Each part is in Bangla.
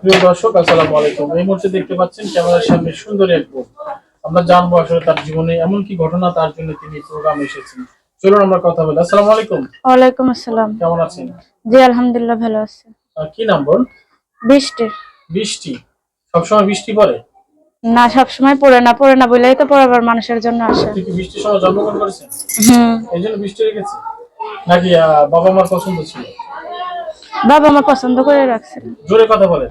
প্রিয় দর্শক আসসালামু আলাইকুম। এই মুহূর্তে দেখতে পাচ্ছেন ক্যামেরার সামনে সুন্দর এক বোন। আমরা জানব আসলে তার জীবনে এমন কি ঘটনা তার জন্য তিনি প্রোগ্রামে এসেছেন। চলুন আমরা কথা বলি। আসসালামু আলাইকুম। ওয়ালাইকুম আসসালাম। কেমন আছেন? জি আলহামদুলিল্লাহ ভালো আছে। কি নাম বোন? বৃষ্টি। বৃষ্টি। সবসময় বৃষ্টি পড়ে? না সবসময় পড়ে না পড়ে না বলেই তো পড়াবার মানুষের জন্য আসে। কি বৃষ্টির সময় জন্মগ্রহণ করেছেন? হুম। এই জন্য বৃষ্টি রেখেছে নাকি বাবা মার পছন্দ ছিল? বাবা মা পছন্দ করে রাখছিল। জোরে কথা বলেন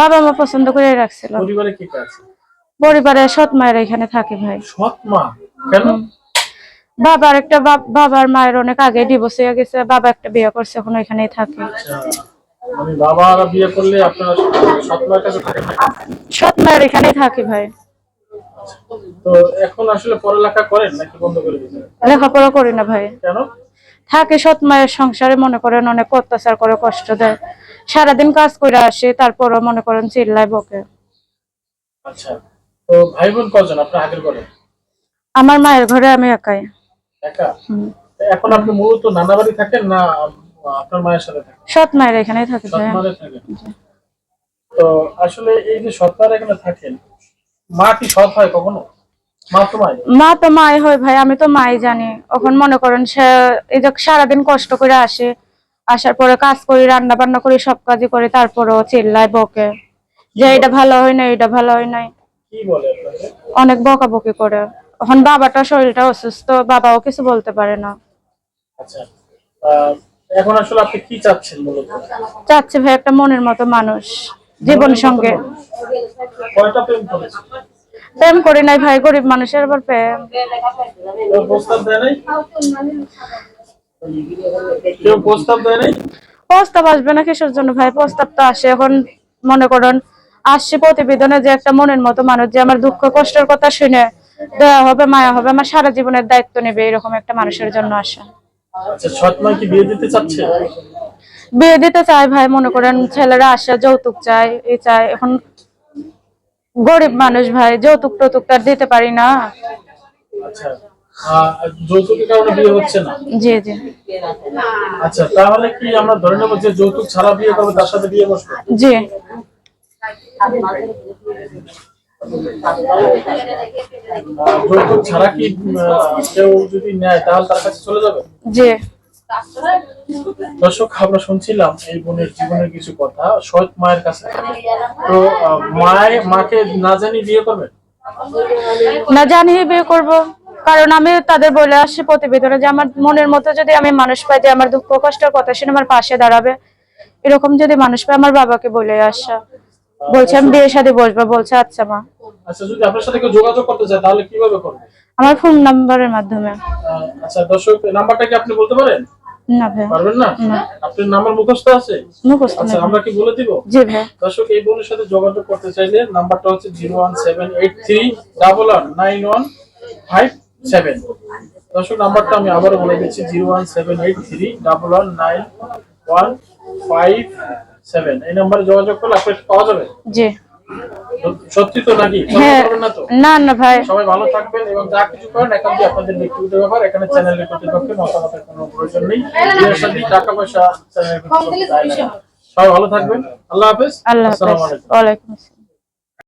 বাবা মা পছন্দ করে রাখছিল। পরিবারে কে পরিবারে সৎ মায়ের এখানে থাকে ভাই। সৎ মা? কেন? বাবার একটা বাবার মায়ের অনেক আগে ডিভোর্স হয়ে গেছে বাবা একটা বিয়ে করছে এখন ওইখানেই থাকে। আচ্ছা, মানে বাবারা বিয়ে করলে আপনার সৎ মার কাছে থাকেন না? সৎ মায়ের এখানেই থাকে ভাই। তো এখন আসলে পড়ালেখা করেন নাকি বন্ধ করে দিয়েছেন লেখাপড়া করি না ভাই। কেন? থাকে সৎ মায়ের সংসারে মনে করেন অনেক অত্যাচার করে কষ্ট দেয়। সারাদিন কাজ করে আসে তারপরও মনে করেন চিল্লায় বকে। আচ্ছা তো ভাই বোন কজন? আপনার আগের ঘরে? আমার মায়ের ঘরে আমি একাই। একা? এখন আপনি মূলত নানা বাড়ি থাকেন না আপনার মায়ের সাথে থাকেন? সৎ মায়ের এখানেই থাকে তো আসলে এই যে সৎ মায়ের এখানে থাকেন মা কি সৎ হয় কখনো? মা তো মাই। হয় ভাই আমি তো মাই জানি। এখন মনে করেন সে এই যে সারাদিন কষ্ট করে আসে আসার পরে কাজ করি রান্না বান্না করি সব কাজই করি তারপরেও চিল্লায় বকে। যে এটা ভালো হয় না এটা ভালো হয় নাই। কি বলে আপনাকে? অনেক বকাবকি করে। এখন বাবাটা শরীরটা অসুস্থ বাবাও কিছু বলতে পারে না। আচ্ছা এখন আসলে আপনি কি চাচ্ছেন মূলত? চাচ্ছে ভাই একটা মনের মতো মানুষ জীবন সঙ্গে। কয়টা প্রেম প্রেম করি নাই ভাই গরিব মানুষের আবার প্রেম। প্রস্তাব আসবে না কিসের জন্য ভাই? প্রস্তাব তো আসে। এখন মনে করেন আসছে প্রতিবেদনে যে একটা মনের মতো মানুষ যে আমার দুঃখ কষ্টের কথা শুনে দয়া হবে মায়া হবে আমার সারা জীবনের দায়িত্ব নেবে এরকম একটা মানুষের জন্য আসা। আচ্ছা বিয়ে দিতে চাচ্ছে? বিয়ে দিতে চায় ভাই মনে করেন ছেলেরা আসে যৌতুক চায় এই চায়। এখন গরিব মানুষ ভাই যৌতুক টৌতুক দিতে পারি না। আচ্ছা যৌতুকের কারণে বিয়ে হচ্ছে না? জি জি। আচ্ছা তাহলে কি আমরা ধরে নেব যে যৌতুক ছাড়া বিয়ে করবে তার সাথে বিয়ে বসবে? জি। যৌতুক ছাড়া কি কেউ যদি নেয় তাহলে তার কাছে চলে যাবে? জি। দর্শক আমরা শুনছিলাম এই বোনের জীবনের কিছু কথা। সৎ মায়ের কাছে। তো আহ, মায়ে মাকে না জানি বিয়ে করবে? না জানি বিয়ে করব। কারণ আমি তাদের বলে আসছি প্রতিবেদনে যে আমার মনের মতো যদি আমি মানুষ পাই যে আমার দুঃখ কষ্টের কথা শুনে আমার পাশে দাঁড়াবে। এরকম যদি মানুষ পাই আমার বাবাকে বলে আসা। বলছে আমি বিয়ে সাথে বসবো। বলছে আচ্ছা মা। আচ্ছা যদি আপনার সাথে কেউ যোগাযোগ করতে চায় তাহলে কীভাবে করবে? আমার ফোন নাম্বারের মাধ্যমে। আচ্ছা দর্শক নাম্বারটা কি আপনি বলতে পারেন? না ভাই। পারবেন না? আপনার নাম্বার মুখস্থ আছে? মুখস্থ আচ্ছা আমরা কি বলে দিব? জি ভাই। দর্শক এই বোনের সাথে যোগাযোগ করতে চাইলে নাম্বারটা হচ্ছে zero one seven eight three double one nine one five seven. দর্শক নাম্বারটা আমি আবারও বলে দিচ্ছি zero one seven eight three double one nine one five seven. এই নাম্বারে যোগাযোগ করলে আপনাকে পাওয়া যাবে? জি। সত্যি তো নাকি? হ্যাঁ। না না না ভাই। সবাই ভালো থাকবেন এবং যা কিছু করেন একান্তই আপনাদের ব্যক্তিগত ব্যাপার এখানে চ্যানেলের কর্তৃপক্ষের মতামতের কোনো প্রয়োজন নেই। টাকা পয়সা। সবাই ভালো থাকবেন। আল্লাহ হাফেজ। আল্লাহ আসসালামু হাফেজ আলাইকুম আসসালাম।